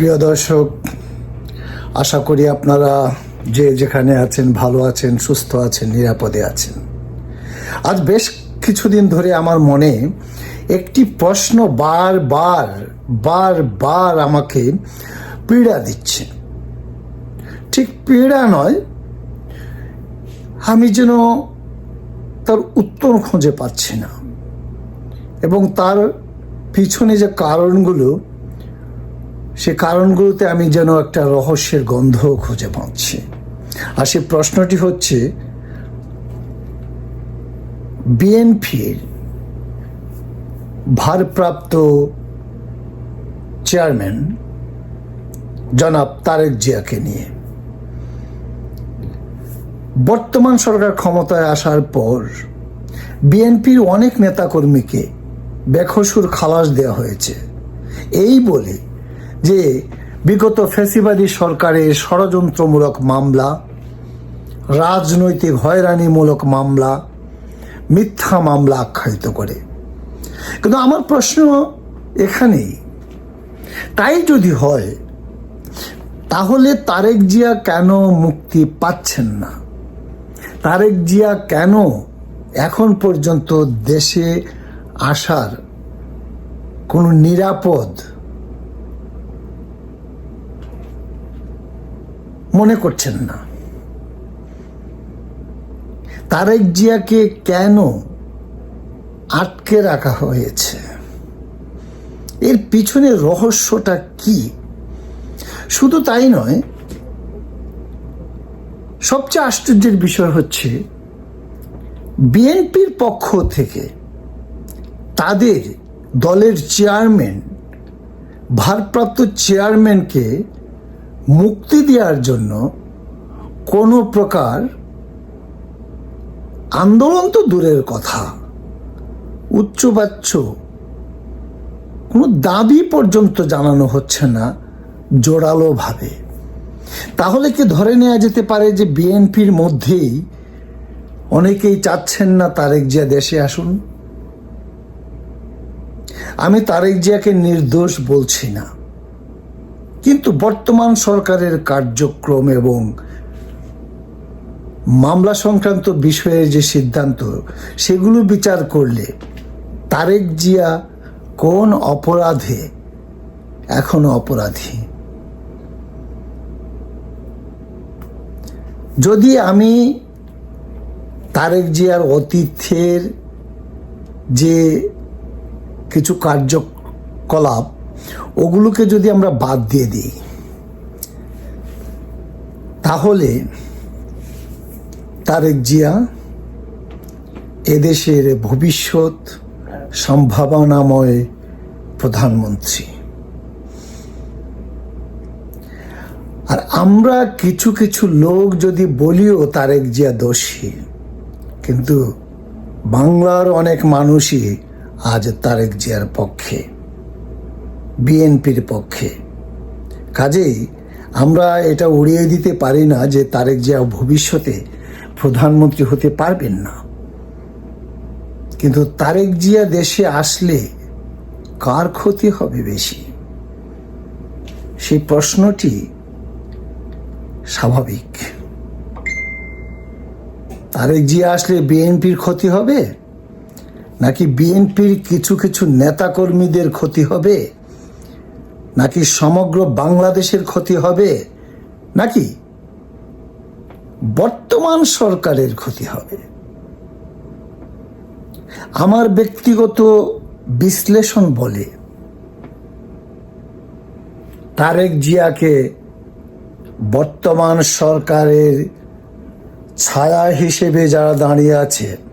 প্রিয় দর্শক, আশা করি আপনারা যে যেখানে আছেন, ভালো আছেন, সুস্থ আছেন, নিরাপদে আছেন। আজ বেশ কিছুদিন ধরে আমার মনে একটি প্রশ্ন বারবার বারবার আমাকে পীড়া দিচ্ছে। ঠিক পীড়া নয়, আমি যেন তার উত্তর খুঁজে পাচ্ছি না। এবং তার পিছনে যে কারণগুলো সে কারণগুলোতে আমি যেন একটা রহস্যের গন্ধ খুঁজে পাচ্ছি। আর সে প্রশ্নটি হচ্ছে, বিএনপির ভারপ্রাপ্ত চেয়ারম্যান জনাব তারেক জিয়াকে নিয়ে। বর্তমান সরকার ক্ষমতায় আসার পর বিএনপির অনেক নেতাকর্মীকে বেখসুর খালাস দেওয়া হয়েছে। এই বলে যে বিগত ফ্যাসিবাদী সরকারের ষড়যন্ত্রমূলক মামলা, রাজনৈতিক হয়রানিমূলক মামলা, মিথ্যা মামলা আখ্যায়িত করে। কিন্তু আমার প্রশ্ন এখানেই, তাই যদি হয়, তাহলে তারেক জিয়া কেন মুক্তি পাচ্ছেন না? তারেক জিয়া কেন এখন পর্যন্ত দেশে আসার কোনো নিরাপদ মনে করছেন না। তারেক জিয়াকে কেন আটকে রাখা হয়েছে? এর পিছনে রহস্যটা কি? শুধু তাই নয়, সবচেয়ে আশ্চর্যের বিষয় হচ্ছে, বিএনপির পক্ষ থেকে তাদের দলের চেয়ারম্যান, ভারপ্রাপ্ত চেয়ারম্যানকে মুক্তি দেওয়ার জন্য কোনো প্রকার আন্দোলন তো দূরের কথা। উচ্চবাচ্য কোনো দাবি পর্যন্ত জানানো হচ্ছে না জোরালোভাবে। তাহলে কি ধরে নেওয়া যেতে পারে যে বিএনপির মধ্যেই অনেকেই চাচ্ছেন না তারেক জিয়া দেশে আসুন? আমি তারেক জিয়াকে নির্দোষ বলছি না। কিন্তু বর্তমান সরকারের কার্যক্রম এবং মামলা সংক্রান্ত বিষয়ে যে সিদ্ধান্ত, সেগুলো বিচার করলে তারেক জিয়া কোন অপরাধে এখনও অপরাধী? যদি আমি তারেক জিয়ার অতীতের যে কিছু কার্যকলাপ ওগুলোকে যদি আমরা বাদ দিয়ে দিই, তাহলে তারেক জিয়া এদেশের ভবিষ্যৎ সম্ভাবনাময় প্রধানমন্ত্রী। আর আমরা কিছু কিছু লোক যদি বলিও তারেক জিয়া দোষী, কিন্তু বাংলার অনেক মানুষই আজ তারেক জিয়ার পক্ষে। বিএনপির পক্ষে। কাজেই আমরা এটা উড়িয়ে দিতে পারি না যে তারেক জিয়া ভবিষ্যতে প্রধানমন্ত্রী হতে পারবেন না। কিন্তু তারেক জিয়া দেশে আসলে কার ক্ষতি হবে বেশি? সেই প্রশ্নটি স্বাভাবিক। তারেক জিয়া আসলে বিএনপির ক্ষতি হবে? নাকি বিএনপির কিছু কিছু নেতাকর্মীদের ক্ষতি হবে? নাকি সমগ্র বাংলাদেশের ক্ষতি হবে? নাকি বর্তমান সরকারের ক্ষতি হবে? আমার ব্যক্তিগত বিশ্লেষণ বলে, তারেক জিয়াকে বর্তমান সরকারের ছায়া হিসেবে যারা দাঁড়িয়ে আছে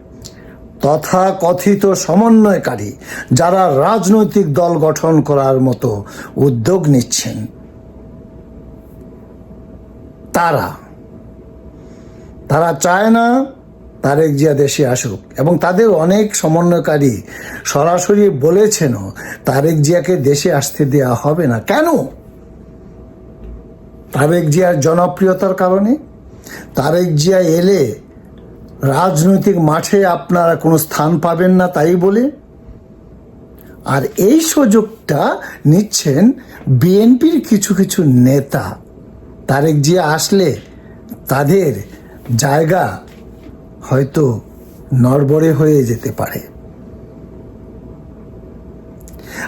তথা কথিত সমন্বয়কারী যারা রাজনৈতিক দল গঠন করার মতো উদ্যোগ নিচ্ছেন। তারা তারা চায় না তারেক জিয়া দেশে আসুক এবং তাদের অনেক সমন্বয়কারী সরাসরি বলেছেনও তারেক জিয়াকে দেশে আসতে দেওয়া হবে না। কেন? তারেক জিয়ার জনপ্রিয়তার কারণে। তারেক জিয়া এলে রাজনৈতিক মাঠে আপনারা কোনো স্থান পাবেন না, তাই বলে। আর এই সুযোগটা নিচ্ছেন বিএনপির কিছু কিছু নেতা। তারেক জিয়া আসলে তাদের জায়গা হয়তো নড়বড়ে হয়ে যেতে পারে।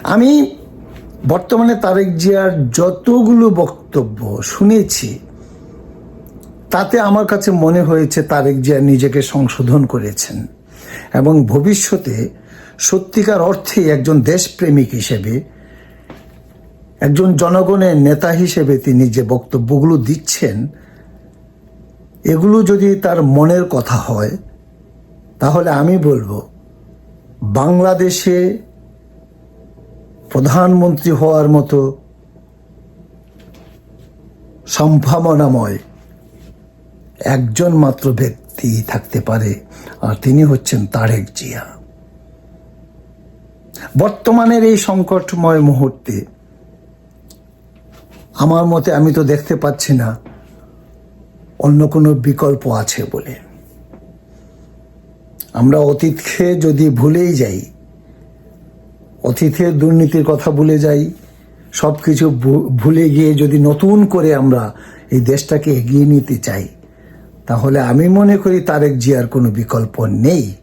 আমি বর্তমানে তারেক জিয়ার যতগুলো বক্তব্য শুনেছি তাতে আমার কাছে মনে হয়েছে তারেক জিয়া নিজেকে সংশোধন করেছেন। এবং ভবিষ্যতে সত্যিকার অর্থে একজন দেশপ্রেমিক হিসেবে, একজন জনগণের নেতা হিসেবে তিনি যে বক্তব্যগুলো দিচ্ছেন, এগুলো যদি তার মনের কথা হয়, তাহলে আমি বলব, বাংলাদেশে প্রধানমন্ত্রী হওয়ার মতো সম্ভাবনাময় একজন মাত্র ব্যক্তি থাকতে পারে, আর তিনি হচ্ছেন তারেক জিয়া। বর্তমানের এই সংকটময় মুহূর্তে আমার মতে আমি তো দেখতে পাচ্ছি না অন্য কোনো বিকল্প আছে বলে। আমরা অতীতকে যদি ভুলেই যাই, অতীতের দুর্নীতির কথা ভুলে যাই সব কিছু ভুলে গিয়ে যদি নতুন করে আমরা এই দেশটাকে এগিয়ে নিতে চাই তাহলে আমি মনে করি তারেক জিয়ার কোনো বিকল্প নেই।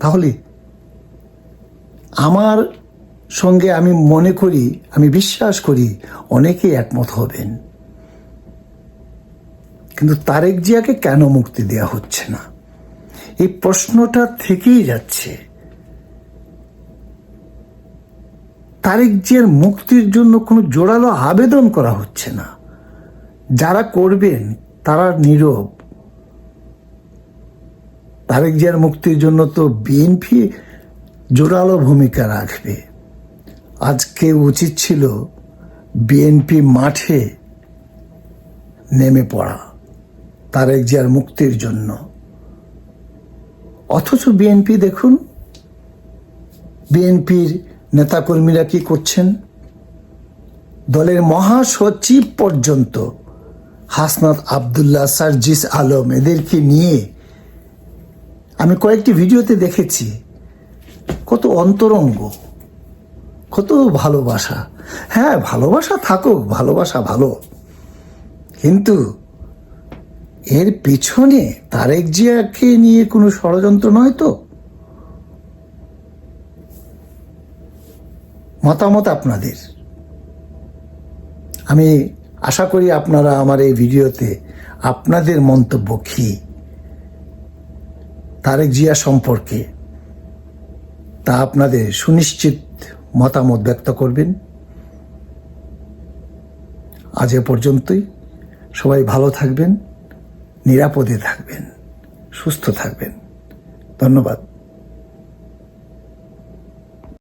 তাহলে আমার সঙ্গে আমি মনে করি, আমি বিশ্বাস করি অনেকেই একমত হবেন। কিন্তু তারেক জিয়াকে কেন মুক্তি দেওয়া হচ্ছে না? এই প্রশ্নটা থেকেই যাচ্ছে। তারেক জিয়ার মুক্তির জন্য কোনো জোরালো আবেদন করা হচ্ছে না। যারা করবেন, তারা নীরব। তারেক জিয়ার মুক্তির জন্য তো বিএনপি জোরালো ভূমিকা রাখবে। আজকে উচিত ছিল বিএনপি মাঠে নেমে পড়া তারেক জিয়ার মুক্তির জন্য। অথচ বিএনপি দেখুন, বিএনপির নেতাকর্মীরা কি করছেন? দলের মহাসচিব পর্যন্ত হাসনাত আবদুল্লাহ, সার্জিস আলম, এদেরকে নিয়ে আমি কয়েকটি ভিডিওতে দেখেছি। কত অন্তরঙ্গ, কত ভালোবাসা। হ্যাঁ ভালোবাসা থাকুক, ভালোবাসা ভালো। কিন্তু এর পিছনে তারেক জিয়াকে নিয়ে কোনো ষড়যন্ত্র নয় তো? মতামত আপনাদের। আমি আশা করি আপনারা আমার এই ভিডিওতে আপনাদের মন্তব্য কি? তারেক জিয়া সম্পর্কে তা আপনাদের সুনিশ্চিত মতামত ব্যক্ত করবেন। আজ এ পর্যন্তই। সবাই ভালো থাকবেন, নিরাপদে থাকবেন, সুস্থ থাকবেন। ধন্যবাদ।